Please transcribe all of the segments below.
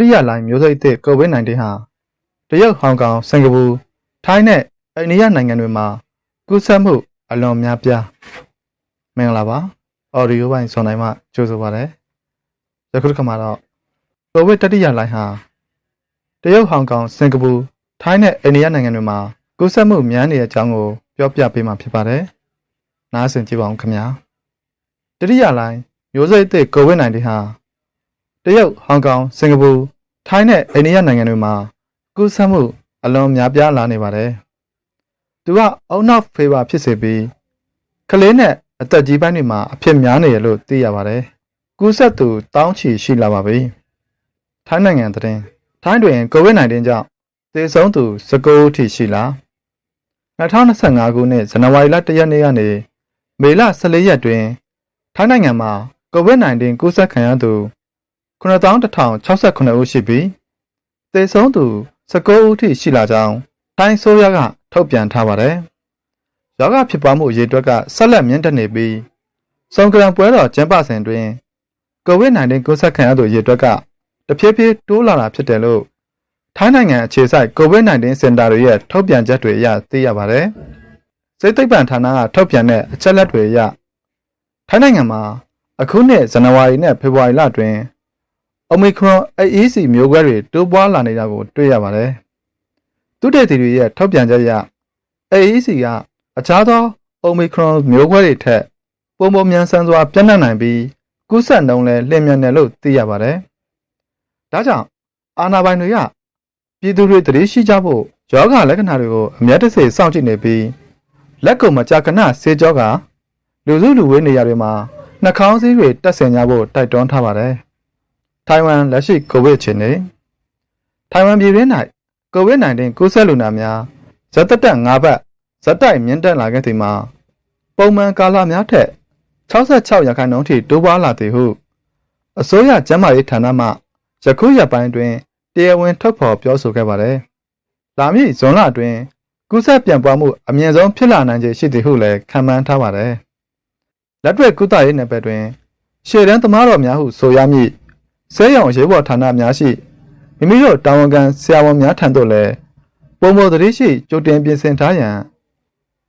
တိယလိုင်းမျိုးစိတ်သစ် COVID-19 ဟာတရုတ်ဟောင်ကောင်စင်ကာပူထိုင်းနဲ့အိန္ဒိယနိုင်ငံတွေမှာကူးစက်မှုအလွန်များပြားမင်္ဂလာပါအော်ဒီယိုပိုင်းဆွန်တိုင်းမှာကြိုဆိုပါရစေယခုတစ်ခါမှာတော့ကိုဗစ်တတိယလိုင်းဟာတရုတ်ဟောင်ကောင်စင်ကာပူထိုင်းနဲ့အိန္ဒိယနိုင်ငံတွေမှာကူးစက်မှုများနေတဲ့အကြောင်းကိုပြောပြပေးမှာဖြစ်ပါတယ်နားဆင်ကြည့်ပါဦးခင်ဗျာတတိယလိုင်းမျိုးစိတ်သစ် COVID-19 ဟာ တရုတ်ဟောင်ကောင်စင်ကာပူထိုင်းနဲ့အိန္ဒိယနိုင်ငံတွေမှာကူးစက်မှုအလွန်များပြားလာနေပါတယ်သူကအုံနောက်ဖေးပါဖြစ်စေပြီးကလေးနဲ့အသက်ကြီးပိုင်းတွေမှာအဖြစ်များနေရလို့သိရပါတယ်ကူးစက်သူတောင်းချီရှိလာပါပြီထိုင်းနိုင်ငံသတင်းထိုင်းတွင် COVID-19 ကြောင့်သေဆုံးသူ19ဦးထိရှိလာ2025ခုနှစ်ဇန်နဝါရီလ1ရက်နေ့ကနေမေလ14ရက်တွင်ထိုင်းနိုင်ငံမှာ COVID-19 ကူးစက်ခံရသူ 9169ဦးရှိပြီးသေဆုံးသူ19ဦးထိရှိလာကြောင်းထိုင်းဆိုးရကထုတ်ပြန်ထားပါတယ်။ယောဂဖြစ်ပွားမှုအရေးအတွက်ကဆက်လက်မြင့်တက်နေပြီးစုံကရံပွဲတော်ကျင်းပစဉ်တွင် COVID-19 ကူးစက်ခံရသူအရေးအတွက်ကတဖြည်းဖြည်းတိုးလာတာဖြစ်တယ်လို့ထိုင်းနိုင်ငံအခြေစိုက် COVID-19 စင်တာတွေရဲ့ထုတ်ပြန်ချက်တွေအရသိရပါတယ်။စိတ်သိပ္ပံဌာနကထုတ်ပြန်တဲ့အချက်လက်တွေအရထိုင်းနိုင်ငံမှာအခုနှစ်ဇန်နဝါရီနဲ့ဖေဖော်ဝါရီလတွင် Omicron AEC မျိုးကွဲတွေတိုးပွားလာနေတာကို တွေ့ရပါတယ်။သူတေသီတွေရဲ့ထုတ်ပြန်ချက်အရ AEC ကအခြားသော Omicron မျိုးကွဲတွေထက်ပုံပုံမြန်ဆန်စွာပြန့်နှံ့နိုင်ပြီးကူးစက်နှုန်းလည်းလျင်မြန်တယ်လို့သိရပါတယ်။ဒါကြောင့်အာဏာပိုင်တွေကပြည်သူတွေတရေရှိကြဖို့ယောဂလက္ခဏာတွေကိုအမျက်တစေစောင့်ကြည့်နေပြီးလက်ကုံမကြာခဏဆေးကြောကလူစုလူဝေးနေရာတွေမှာနှာခေါင်းစည်းတွေတက်ဆင်ကြဖို့တိုက်တွန်းထားပါတယ်။ ထိုင်ဝမ်လက်ရှိကိုဗစ်အခြေအနေထိုင်ဝမ်ပြည်တွင်း၌ကိုဗစ် -19 ကူးစက်လူနာများဇက်တက်တက်၅ဘတ်ဇက်တိုက်မြင့်တက်လာခဲ့သည်မှာပုံမှန်ကာလများထက်66ရာခိုင်နှုန်းထိတိုးပွားလာသည်ဟုအစိုးရကျန်းမာရေးဌာနမှယခုရက်ပိုင်းတွင်တရားဝင်ထုတ်ဖော်ပြောဆိုခဲ့ပါတယ်။လာမည့်ဇွန်လအတွင်းကူးစက်ပြန့်ပွားမှုအမြင့်ဆုံးဖြစ်လာနိုင်ခြေရှိသည်ဟုလည်းခန့်မှန်းထားပါတယ်။လက်တွေ့ကုသရေးနယ်ပယ်တွင်ရှေ့တန်းသမားတော်များဟုဆိုရမည့် ဆဲရောင်ရေးပေါ်ဌာနများရှိမိမိတို့တာဝန်ခံဆရာဝန်များထံသို့လည်းပုံပေါ်သတိရှိကြိုတင်ပြင်ဆင်ထားရန်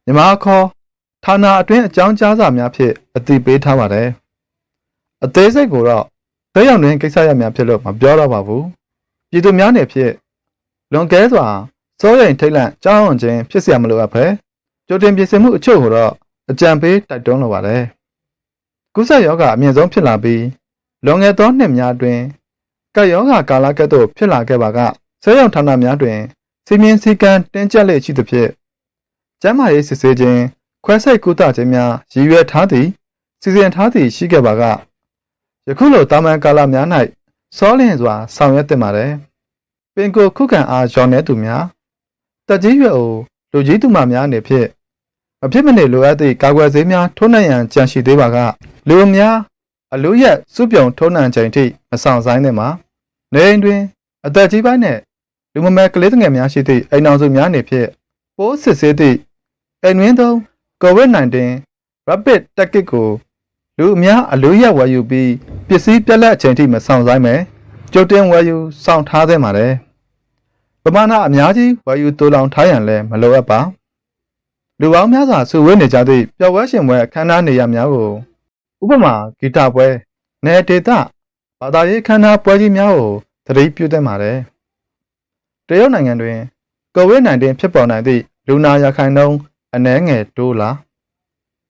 မြမခေါ်ဌာနအတွင်းအကြောင်းကြားစာများဖြင့်အသိပေးထားပါတယ်။အသေးစိတ်ကိုတော့ဆဲရောင်တွင်ကိစ္စရများဖြစ်လို့မပြောတော့ပါဘူး။ပြည်သူများနေဖြင့်လွန်ကဲစွာစိုးရိမ်ထိတ်လန့်ကြောက်ရွံ့ခြင်းဖြစ်เสียမလိုအပ်ပဲကြိုတင်ပြင်ဆင်မှုအချို့ကိုတော့အကြံပေးတိုက်တွန်းလိုပါတယ်။ကုသယောဂအမြင့်ဆုံးဖြစ်လာပြီး လွန်ခဲ့သောနှစ်များတွင်ကပ်ယောဂကာလကဲ့သို့ဖြစ်လာခဲ့ပါကဆေးရုံဌာနများတွင်စီမင်းစည်းကမ်းတင်းကျပ်လေ့ရှိသဖြင့်ကျန်းမာရေးစစ်ဆေးခြင်းခွဲစိတ်ကုသခြင်းများရည်ရွယ်ထားသည့်စီစဉ်ထားသည့်ရှိခဲ့ပါကယခုလိုတာမန်ကာလများ၌စောလင့်စွာဆောင်ရွက်တင်ပါတယ်ပင်ကိုခုခံအားရောနေသူများတက်ကြီးရွယ်အိုလူကြီးသူမများအနေဖြင့်မဖြစ်မနေလိုအပ်သည့်ကာကွယ်ဆေးများထိုးနှံ့ရန်ကြံရှိသေးပါကလူအများ အလို့ရက်စုပြုံထုံးနှံချိန်ထိမဆောင်ဆိုင်တဲ့မှာနေအိမ်တွင်အသက်ကြီးပိုင်းနဲ့လူမမဲကလေးငယ်များရှိသည့်အိမ်အောင်စုများနေဖြင့်ပိုးစစ်ဆေးသည့်အိမ်တွင်သော COVID-19 Rapid Test Kit ကိုလူအများအလို့ရက်ဝယ်ယူပြီးပစ္စည်းပြက်လက်အချိန်ထိမဆောင်ဆိုင်မယ်ကြိုတင်ဝယ်ယူဆောင်ထားသင့်ပါတယ်ပမာဏအများကြီးဝယ်ယူတူလောင်ထားရန်လည်းမလိုအပ်ပါလူပေါင်းများစွာစုဝေးနေကြသည့်ပျော်ပွဲရှင်ပွဲအခမ်းအနားနေရာများကို ဥပမာဂီတပွဲနယ်ဒေသဘာသာရေးခမ်းနားပွဲကြီးများကိုသတိပြုသင့်ပါတယ်။တရုတ်နိုင်ငံတွင် COVID-19 ဖြစ်ပေါ်နိုင်သည့်လူနာရခိုင်နှုန်းအနည်းငယ်တိုးလာ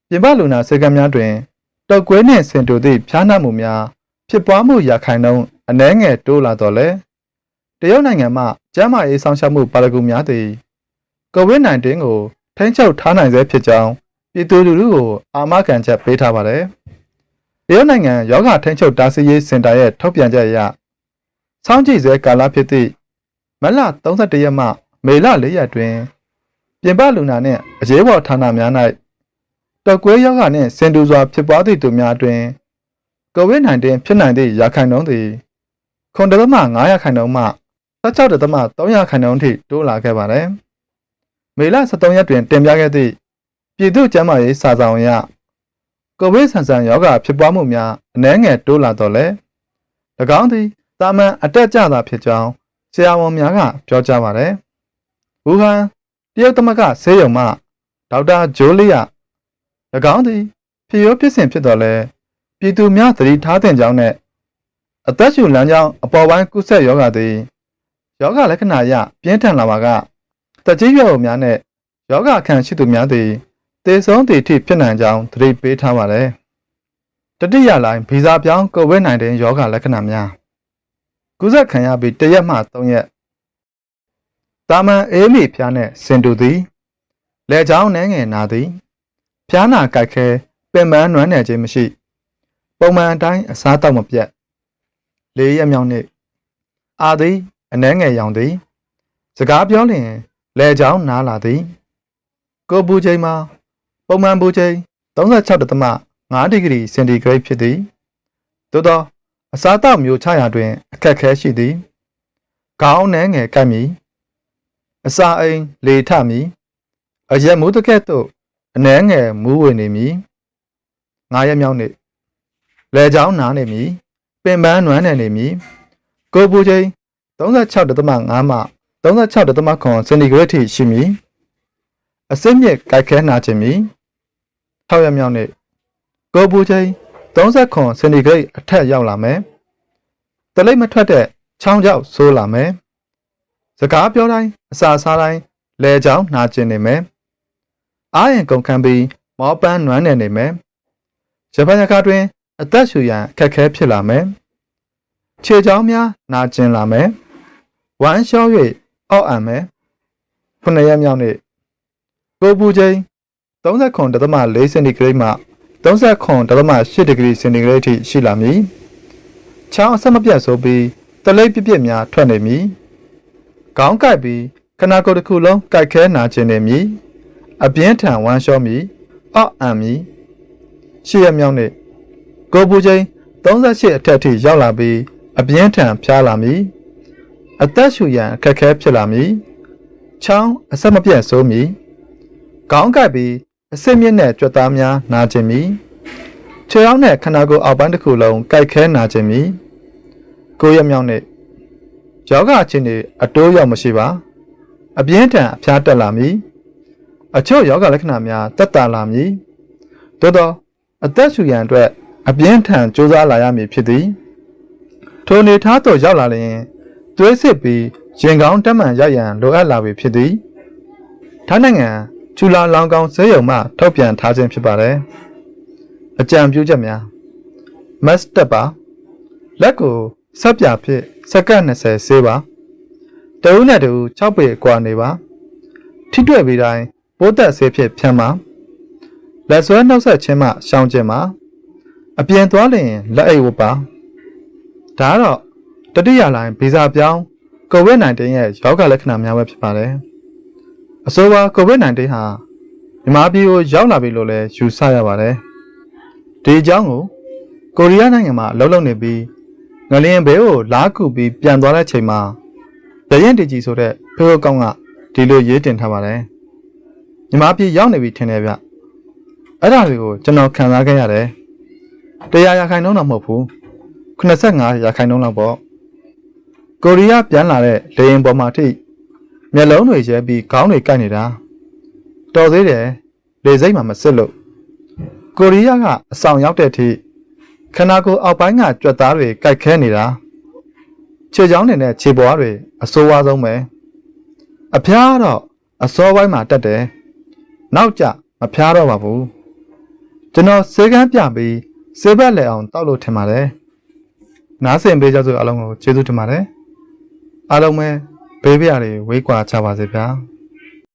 ပြင်ပလူနာစေကံများတွင်တောက်ကွဲနှင့်ဆင်တူသည့်ဖျားနာမှုများဖြစ်ပွားမှုရခိုင်နှုန်းအနည်းငယ်တိုးလာတော့လေတရုတ်နိုင်ငံမှကျန်းမာရေးဆောင်ရှားမှုပါရဂူများသည် COVID-19 ကိုထိန်းချုပ်ထားနိုင်ဆဲဖြစ်ကြောင်းပြည်သူလူထုကိုအာမခံချက်ပေးထားပါတယ်။ တရုတ်နိုင်ငံယောဂထိန်းချုပ်တားဆီးရေးစင်တာရဲ့ထုတ်ပြန်ချက်အရစောင့်ကြည့်ဆဲကာလဖြစ်သည့်မလ31ရက်မှမေလ4ရက်တွင် ပြင်ပလူနာနှင့်အရေးပေါ်ဌာနများ၌တောက်ကွဲယောဂနှင့်ဆင်တူစွာဖြစ်ပွားသည့်သူများတွင် COVID-19 ဖြစ်နိုင်သည့်ရာခိုင်နှုန်းသည်9.5ရာခိုင်နှုန်းမှ16.3ရာခိုင်နှုန်းထိတိုးလာခဲ့ပါသည်။မေလ23ရက်တွင်တင်ပြခဲ့သည့်ပြည်သူ့ကျန်းမာရေးစာဆောင်အရ ကိုဗစ်ဆန်ဆန်ရောဂါဖြစ်ပွားမှုများအနည်းငယ်တိုးလာတော့လေ၎င်းသည်တာမန်အတက်ကြတာဖြစ်ကြောင်းဆရာဝန်များကပြောကြားပါတယ်။ဝူဟန်တရုတ်သမဂဆေးရုံမှဒေါက်တာဂျိုးလီယာ၎င်းသည်ဖြစ်ရိုးဖြစ်စဉ်ဖြစ်တော်လဲပြည်သူများသတိထားသင့်ကြောင်းနဲ့အသက်ရှူလမ်းကြောင်းအပေါ်ပိုင်းကုသယောဂသည်ယောဂလက္ခဏာအရပြင်းထန်လာပါကတကြီးရွယ်ုံများနဲ့ယောဂခံရှိသူများသည် သေဆုံးသည့်အထိဖြစ်နိုင်ကြောင်းသတိပေးထားပါတယ်။တတိယလိုင်းဗီဇပြောင်း COVID-19 ယောဂလက္ခဏာများကုသခံရပြီးတရက်မှ၃ရက်တာမန်အေးမိဖျားနဲ့စင်တူသည်လက်ချောင်းနှဲငယ်နာသည်ဖျားနာကြိုက်ခဲပင်ပန်းနွမ်းနယ်ခြင်းမရှိ ပုံမှန်အတိုင်းအစားတောက်မပြတ်လေးရက်မြောက်နေ့အာသည်အနှဲငယ်ရောင်သည် စကားပြောလျင်လဲချောင်းနားလာသည်ကိုပူချိန်မှာ ပုံမှန်ပူချိန်36.5ဒီဂရီစင်တီဂရိတ်ဖြစ်သည်သို့သောအစားတောက်မျိုးချရာတွင် အခက်အခဲရှိသည်ခေါင်းနှဲငယ်ကပ်မည်အစာအိမ်လေထမည်အရက်မူးတကဲ့သို့အနှဲငယ်မူးဝင်နေမည်ငါးရက်မြောက်နေ့လဲချောင်းနားနေမည်ပင်ပန်းနွမ်းနယ်နေမည်ကိုပူချိန်36.5မှ36.9စင်တီဂရိတ်ထိရှိမည်အစစ်မြစ်ကြိုက်ခဲနာခြင်းမည် 6ရက်မြောက်နေ့ကိုပူချိန်39စင်တီဂရိတ်အထက်ရောက်လာမယ်တလိပ်မထွက်တဲ့ချောင်းကြောက်ဆိုးလာမယ်စကားပြောတိုင်းအစာစားတိုင်းလဲချောင်းနာကျင်နေမယ်အားရင်ကုန်ခံပြီးမောပန်းနွမ်းနေနေမယ်ဂျပန်ရကားတွင် အသက်ရှူရန်အခက်ခဲဖြစ်လာမယ်ခြေချောင်းများနာကျင်လာမယ်ဝမ်းလျှော၍အောက်အံမယ်ခုနှစ်ရက်မြောက်နေ့ကိုပူချိန် 39.4စင်တီဂရိတ်မှ39.8ဒီဂရီစင်တီဂရိတ်ထိရှိလာမည်ချောင်းအဆက်မပြတ်ဆိုပြီးတလိပ်ပြပြများထွက်နေမည်ခေါင်းကိုက်ပြီးခနာကိုယ်တစ်ခုလုံးကိုက်ခဲနာကျင်နေမည်အပြင်းထန်ဝမ်းလျှောမည်အောက်အံမည်ရှေ့ရမြောက်နေ့ကိုပူချိန်38အထက်ထိရောက်လာပြီးအပြင်းထန်ဖျားလာမည်အသက်ရှူရန်အခက်အခဲဖြစ်လာမည်ချောင်းအဆက်မပြတ်ဆိုးမည်ခေါင်းကိုက်ပြီး အစစ်မြင့်တဲ့ကြွက်သားများနာကျင်မည်ခြေထောက်နဲ့ခနာကိုယ်အောက်ပိုင်းတစ်ခုလုံးကိုက်ခဲနာကျင်မည်ကိုရက်မြောက်နေ့ယောဂအချင်းတွေအတိုးရောက်မရှိပါ အပြင်းထန်အဖျားတက်လာမည်အချို့ယောဂလက္ခဏာများတက်တာလာမည်သို့သောအသက်ရှူရန်အတွက်အပြင်းထန်ကြိုးစားလာရမည်ဖြစ်သည်ထိုနေထားသို့ရောက်လာလျင်သွေးစစ်ပြီးရင်ကောင်းတက်မှန်ရရန်လိုအပ်လာပြီဖြစ်သည်ထိုင်းနိုင်ငံ ချူလာလောင်ကောင်ဇဲယုံမှထုတ်ပြန်ထားခြင်းဖြစ်ပါတယ်အကြံပြုချက်များမတ်တက်ပါလက်ကိုဆက်ပြဖြစ်စက္ကန့်20ဆေးပါတဦးနဲ့တဦး6ပေကွာနေပါထိတွေ့ပြီးတိုင်းပိုးသက်ဆေးဖြစ်ဖြန်းပါလက်ဆွဲနှုတ်ဆက်ခြင်းမှရှောင်ခြင်းပါအပြင်သွားလျင်လက်အိတ်ဝတ်ပါဒါကတော့တတိယလိုင်းဗီဇပြောင်း COVID-19 ရဲ့ရောဂါလက္ခဏာများပဲဖြစ်ပါတယ် အဆိုပါ COVID-19 ဟာမြန်မာပြည်ကိုရောက်လာပြီလို့လည်းယူဆရပါတယ်ဒီအကြောင်းကိုကိုရီးယားနိုင်ငံမှာအလုပ်လုပ်နေပြီးငလျင်ဘဲကိုလာကူပြီးပြန်သွားတဲ့ချိန်မှာရရင်တီကြီးဆိုတဲ့ဖေဖေကောင်းကဒီလိုရေးတင်ထားပါတယ်ညီမပြေရောက်နေပြီထင်တယ်ဗျအဲ့ဒါတွေကိုကျွန်တော်ခံစားခဲ့ရတယ်တရားရာခိုင်နှုန်းတော့မဟုတ်ဘူး85ရာခိုင်နှုန်းလောက်ပေါ့ကိုရီးယားပြန်လာတဲ့လေရင်ပေါ်မှာထိ မျက်လုံးတွေရဲပြီးခေါင်းတွေကိုက်နေတာတော်သေးတယ်လေစိတ်မှမစစ်လို့ကိုရီးယားကအဆောင်ရောက်တဲ့အထိခန္ဓာကိုယ်အောက်ပိုင်းကကြွက်သားတွေကြိုက်ခဲနေတာခြေချောင်းတွေနဲ့ခြေပွားတွေအဆိုးဝါးဆုံးပဲအဖျားတော့အစောပိုင်းမှာတက်တယ်နောက်ကျမဖျားတော့ပါဘူးကျွန်တော်စေကန်းပြပြီးစေဘက်လဲအောင်တောက်လို့ထင်ပါတယ်နားဆင်ပေးကြစို့အားလုံးကိုကျေးဇူးတင်ပါတယ်အားလုံးပဲ ဘေးပြားတွေဝေးကွာချပါစေဗျာ